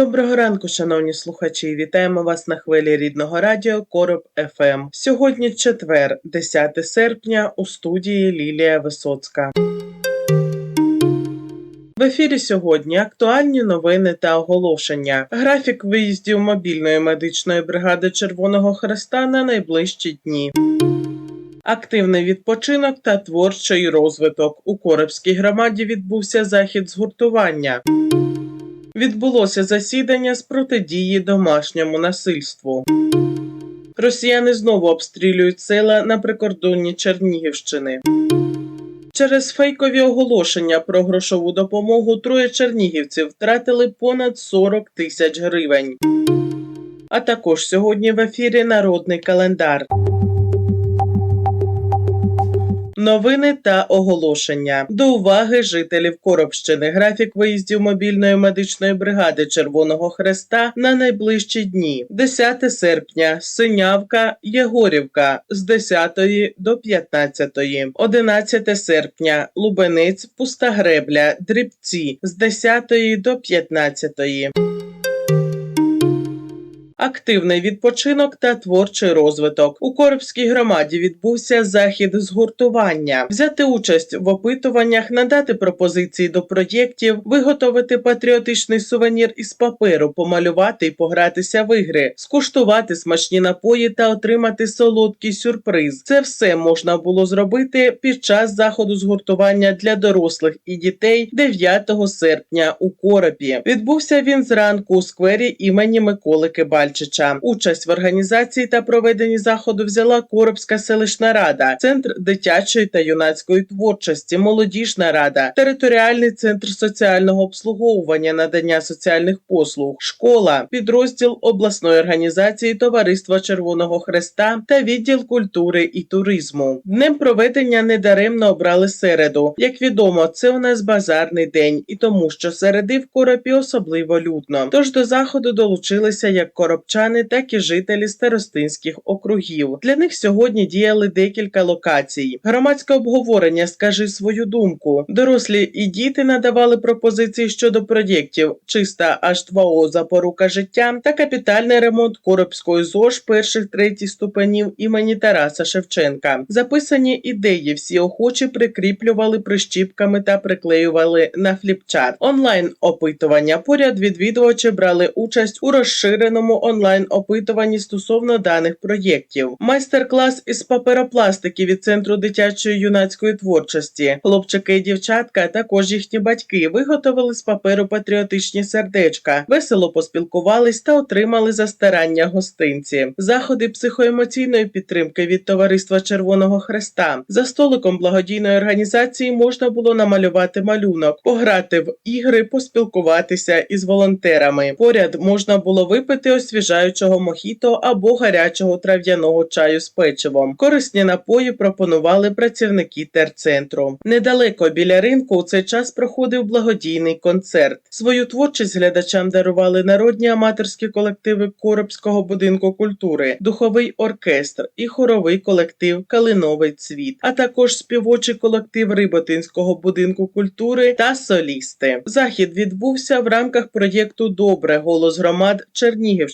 Доброго ранку, шановні слухачі. Вітаємо вас на хвилі рідного радіо Короб ФМ. Сьогодні четвер, 10 серпня, у студії Лілія Висоцька. В ефірі сьогодні актуальні новини та оголошення. Графік виїздів мобільної медичної бригади Червоного Хреста на найближчі дні. Активний відпочинок та творчий розвиток. У Коробській громаді відбувся захід згуртування. Відбулося засідання з протидії домашньому насильству. Росіяни знову обстрілюють села на прикордонні Чернігівщини. Через фейкові оголошення про грошову допомогу троє чернігівців втратили понад 40 тисяч гривень. А також сьогодні в ефірі Народний календар. Новини та оголошення. До уваги жителів Коробщини. Графік виїздів мобільної медичної бригади Червоного Хреста на найближчі дні: 10 серпня, Синявка, Єгорівка. З 10 до 15, 11 серпня, Лубенець, Пуста Гребля, Дрібці. З 10 до 15. Активний відпочинок та творчий розвиток у Коробській громаді відбувся захід згуртування, взяти участь в опитуваннях, надати пропозиції до проєктів, виготовити патріотичний сувенір із паперу, помалювати і погратися в ігри, скуштувати смачні напої та отримати солодкий сюрприз. Це все можна було зробити під час заходу згуртування для дорослих і дітей 9 серпня у Коробі. Відбувся він зранку у сквері імені Миколи Кибальчича. Участь в організації та проведенні заходу взяла Коробська селищна рада, центр дитячої та юнацької творчості, молодіжна рада, територіальний центр соціального обслуговування, надання соціальних послуг, школа, підрозділ обласної організації Товариства Червоного Хреста та відділ культури і туризму. Днем проведення недаремно обрали середу. Як відомо, це у нас базарний день, і тому, що середи в коропі особливо людно. Тож до заходу долучилися як коробчани, так і жителі старостинських округів. Для них сьогодні діяли декілька локацій. Громадське обговорення скажи свою думку. Дорослі і діти надавали пропозиції щодо проєктів чиста H2O запорука життя та капітальний ремонт Коробської ЗОЖ перших третіх ступенів імені Тараса Шевченка. Записані ідеї всі охочі прикріплювали прищіпками та приклеювали на фліпчарт. Онлайн опитування поряд відвідувачі брали участь у розширеному онлайн опитуванні стосовно даних проєктів. Майстер-клас із паперопластики від центру дитячої юнацької творчості. Хлопчики і дівчатка, також їхні батьки, виготовили з паперу патріотичні сердечка, весело поспілкувались та отримали за старання гостинці. Заходи психоемоційної підтримки від товариства Червоного Хреста. За столиком благодійної організації можна було намалювати малюнок, пограти в ігри, поспілкуватися із волонтерами. Поряд можна було випити освіжаючого мохіто або гарячого трав'яного чаю з печивом. Корисні напої пропонували працівники терцентру. Недалеко біля ринку у цей час проходив благодійний концерт. Свою творчість глядачам дарували народні аматорські колективи Коробського будинку культури, духовий оркестр і хоровий колектив Калиновий цвіт, а також співочий колектив Риботинського будинку культури та солісти. Захід відбувся в рамках проєкту Добре голос громад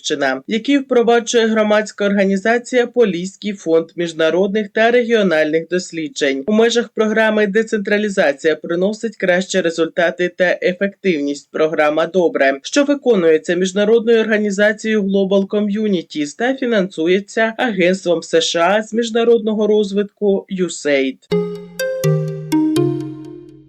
Чернігівщина, який впроваджує громадська організація Поліський фонд міжнародних та регіональних досліджень. У межах програми Децентралізація приносить кращі результати та ефективність. Програма Добре, що виконується міжнародною організацією Global Communities та фінансується Агентством США з міжнародного розвитку USAID.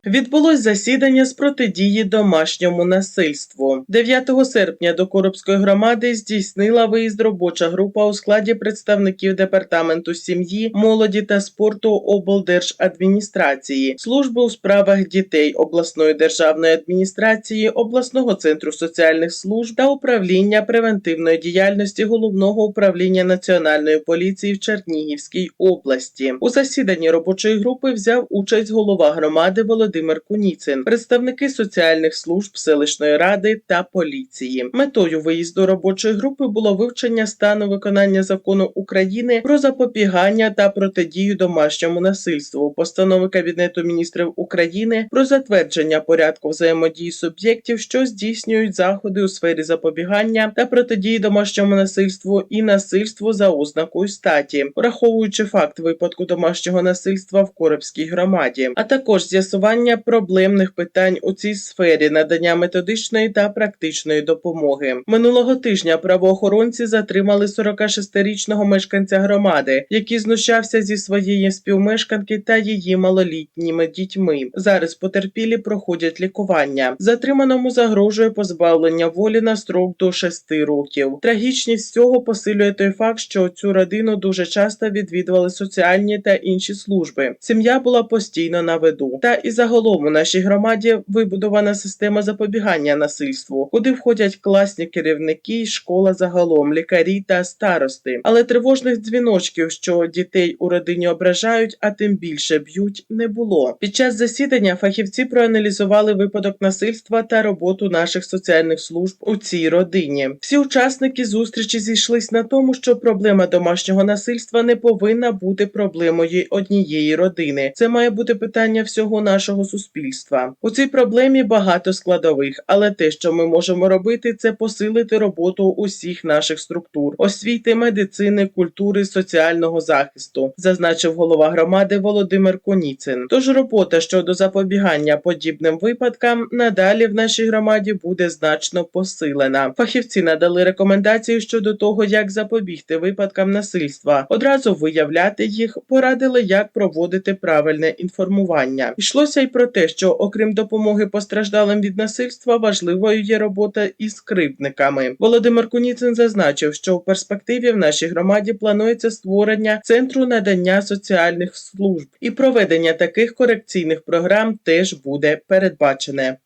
Відбулось засідання з протидії домашньому насильству. 9 серпня до Коробської громади здійснила виїзд робоча група у складі представників департаменту сім'ї, молоді та спорту облдержадміністрації, служби у справах дітей обласної державної адміністрації, обласного центру соціальних служб та управління превентивної діяльності головного управління національної поліції в Чернігівській області. У засіданні робочої групи взяв участь голова громади Володимир Куніцин, представники соціальних служб селищної ради та поліції. Метою виїзду робочої групи було вивчення стану виконання закону України про запобігання та протидію домашньому насильству, постанови Кабінету міністрів України про затвердження порядку взаємодії суб'єктів, що здійснюють заходи у сфері запобігання та протидії домашньому насильству і насильству за ознакою статі, враховуючи факт випадку домашнього насильства в Коробській громаді, а також з'ясування проблемних питань у цій сфері надання методичної та практичної допомоги. Минулого тижня правоохоронці затримали 46-річного мешканця громади, який знущався зі своєї співмешканки та її малолітніми дітьми. Зараз потерпілі проходять лікування. Затриманому загрожує позбавлення волі на строк до 6 років. Трагічність цього посилює той факт, що цю родину дуже часто відвідували соціальні та інші служби. Сім'я була постійно на виду. Та і загалом у нашій громаді вибудована система запобігання насильству, куди входять класні керівники, школа загалом, лікарі та старости. Але тривожних дзвіночків, що дітей у родині ображають, а тим більше б'ють, не було. Під час засідання фахівці проаналізували випадок насильства та роботу наших соціальних служб у цій родині. Всі учасники зустрічі зійшлись на тому, що проблема домашнього насильства не повинна бути проблемою однієї родини. Це має бути питання всього нашого суспільства. У цій проблемі багато складових, але те, що ми можемо робити, це посилити роботу усіх наших структур, освіти, медицини, культури, соціального захисту, зазначив голова громади Володимир Коніцин. Тож робота щодо запобігання подібним випадкам надалі в нашій громаді буде значно посилена. Фахівці надали рекомендації щодо того, як запобігти випадкам насильства, одразу виявляти їх, порадили, як проводити правильне інформування. Йшлося й про те, що окрім допомоги постраждалим від насильства, важливою є робота із кривдниками. Володимир Куніцин зазначив, що в перспективі в нашій громаді планується створення центру надання соціальних служб і проведення таких корекційних програм теж буде передбачене.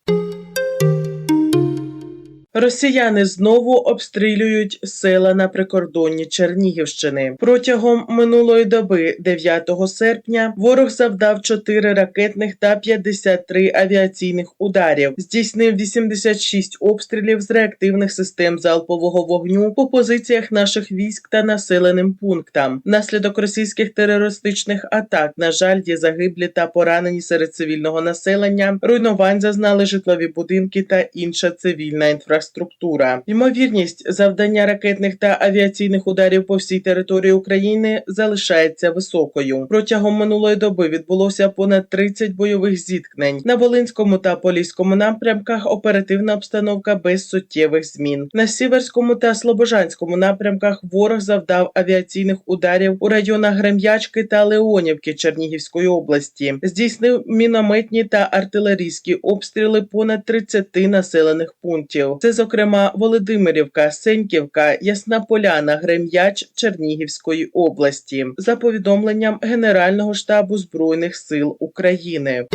Росіяни знову обстрілюють села на прикордонні Чернігівщини. Протягом минулої доби, 9 серпня, ворог завдав 4 ракетних та 53 авіаційних ударів, здійснив 86 обстрілів з реактивних систем залпового вогню по позиціях наших військ та населеним пунктам. Внаслідок російських терористичних атак, на жаль, є загиблі та поранені серед цивільного населення. Руйнувань зазнали житлові будинки та інша цивільна інфраструктура. Ймовірність завдання ракетних та авіаційних ударів по всій території України залишається високою. Протягом минулої доби відбулося понад 30 бойових зіткнень на Волинському та Поліському напрямках. Оперативна обстановка без суттєвих змін. На Сіверському та Слобожанському напрямках ворог завдав авіаційних ударів у районах Грем'ячки та Леонівки Чернігівської області. Здійснив мінометні та артилерійські обстріли понад 30 населених пунктів. Це, зокрема, Володимирівка, Сеньківка, Ясна Поляна, Грем'яч Чернігівської області, за повідомленням Генерального штабу збройних сил України.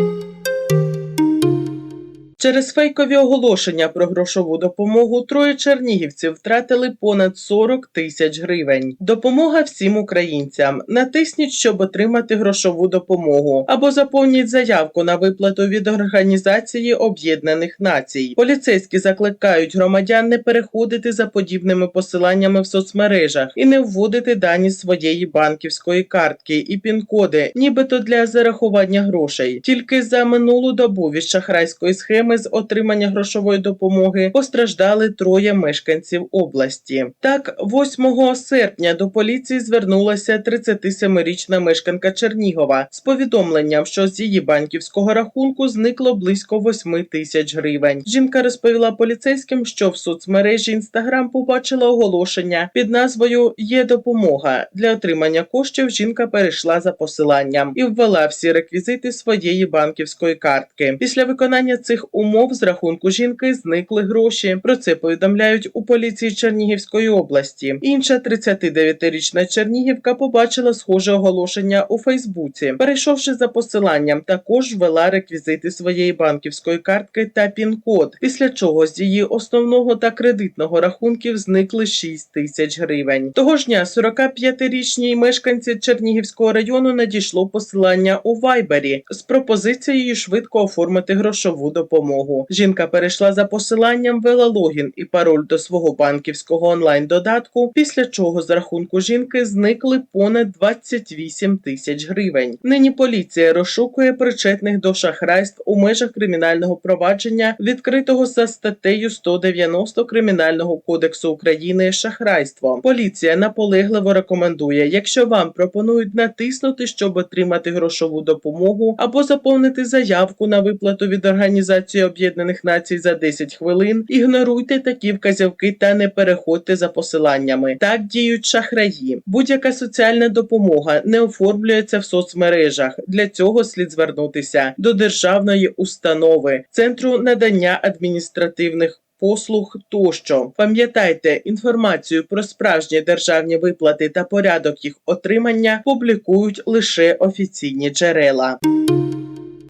Через фейкові оголошення про грошову допомогу троє чернігівців втратили понад 40 тисяч гривень. Допомога всім українцям. Натисніть, щоб отримати грошову допомогу, або заповніть заявку на виплату від Організації Об'єднаних Націй. Поліцейські закликають громадян не переходити за подібними посиланнями в соцмережах і не вводити дані своєї банківської картки і пін-коди, нібито для зарахування грошей. Тільки за минулу добу від шахрайської схеми схеми з отримання грошової допомоги постраждали троє мешканців області. Так, 8 серпня до поліції звернулася 37-річна мешканка Чернігова з повідомленням, що з її банківського рахунку зникло близько 8 тисяч гривень. Жінка розповіла поліцейським, що в соцмережі Інстаграм побачила оголошення під назвою Є допомога для отримання коштів. Жінка перейшла за посиланням і ввела всі реквізити своєї банківської картки. Після виконання цих умов з рахунку жінки зникли гроші. Про це повідомляють у поліції Чернігівської області. Інша 39-річна Чернігівка побачила схоже оголошення у Фейсбуці. Перейшовши за посиланням, також ввела реквізити своєї банківської картки та пін-код. Після чого з її основного та кредитного рахунків зникли 6 тисяч гривень. Того ж дня 45-річній мешканці Чернігівського району надійшло посилання у Вайбері з пропозицією швидко оформити грошову допомогу. Жінка перейшла за посиланням, ввела логін і пароль до свого банківського онлайн-додатку, після чого з рахунку жінки зникли понад 28 тисяч гривень. Нині поліція розшукує причетних до шахрайств у межах кримінального провадження, відкритого за статтею 190 Кримінального кодексу України шахрайство. Поліція наполегливо рекомендує, якщо вам пропонують натиснути, щоб отримати грошову допомогу або заповнити заявку на виплату від Організації Об'єднаних Націй за 10 хвилин, ігноруйте такі вказівки та не переходьте за посиланнями. Так діють шахраї. Будь-яка соціальна допомога не оформлюється в соцмережах. Для цього слід звернутися до державної установи, центру надання адміністративних. Послуг тощо пам'ятайте інформацію про справжні державні виплати та порядок їх отримання публікують лише офіційні джерела.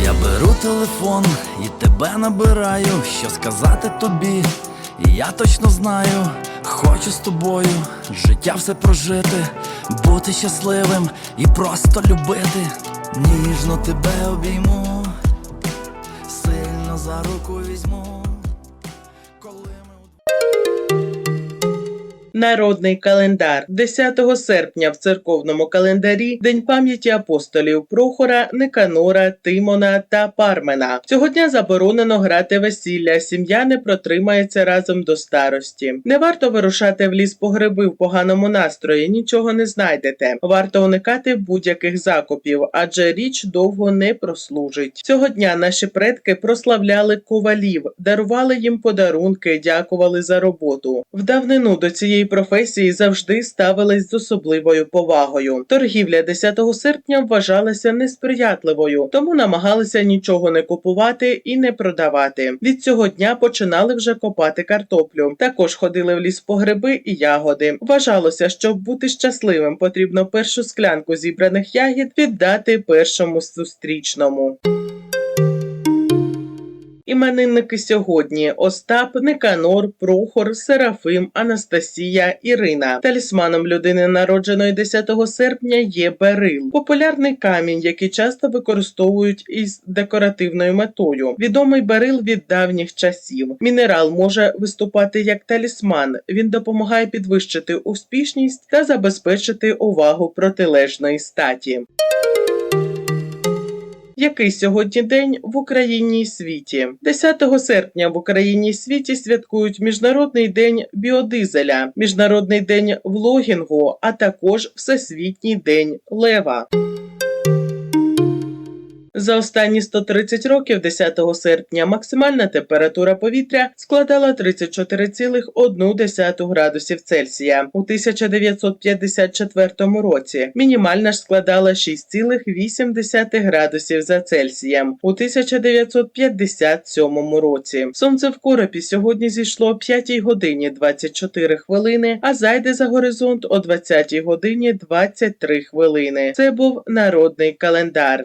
Я беру телефон і тебе набираю, що сказати тобі. Я точно знаю, хочу з тобою життя все прожити, бути щасливим і просто любити. Ніжно тебе обійму, сильно за руку візьму. Народний календар 10 серпня в церковному календарі День пам'яті апостолів Прохора, Никанора, Тимона та Пармена. Цього дня заборонено грати весілля. Сім'я не протримається разом до старості. Не варто вирушати в ліс по гриби в поганому настрої, нічого не знайдете. Варто уникати будь-яких закупів, адже річ довго не прослужить. Цього дня наші предки прославляли ковалів, дарували їм подарунки, дякували за роботу. В давнину до цієї професії завжди ставились з особливою повагою. Торгівля 10 серпня вважалася несприятливою, тому намагалися нічого не купувати і не продавати. Від цього дня починали вже копати картоплю. Також ходили в ліс по гриби і ягоди. Вважалося, щоб бути щасливим, потрібно першу склянку зібраних ягід віддати першому зустрічному. Іменинники сьогодні Остап, Никанор, Прохор, Серафим, Анастасія, Ірина. Талісманом людини, народженої 10 серпня, є берил, популярний камінь, який часто використовують із декоративною метою. Відомий берил від давніх часів. Мінерал може виступати як талісман. Він допомагає підвищити успішність та забезпечити увагу протилежної статі. Який сьогодні день в Україні і світі? 10 серпня в Україні і світі святкують Міжнародний день біодизеля, Міжнародний день влогінгу, а також Всесвітній день лева. За останні 130 років 10 серпня максимальна температура повітря складала 34,1 градусів Цельсія. У 1954 році мінімальна ж складала 6,8 градусів за Цельсієм. У 1957 році сонце в коропі сьогодні зійшло о 5 годині 24 хвилини, а зайде за горизонт о 20 годині 23 хвилини. Це був народний календар.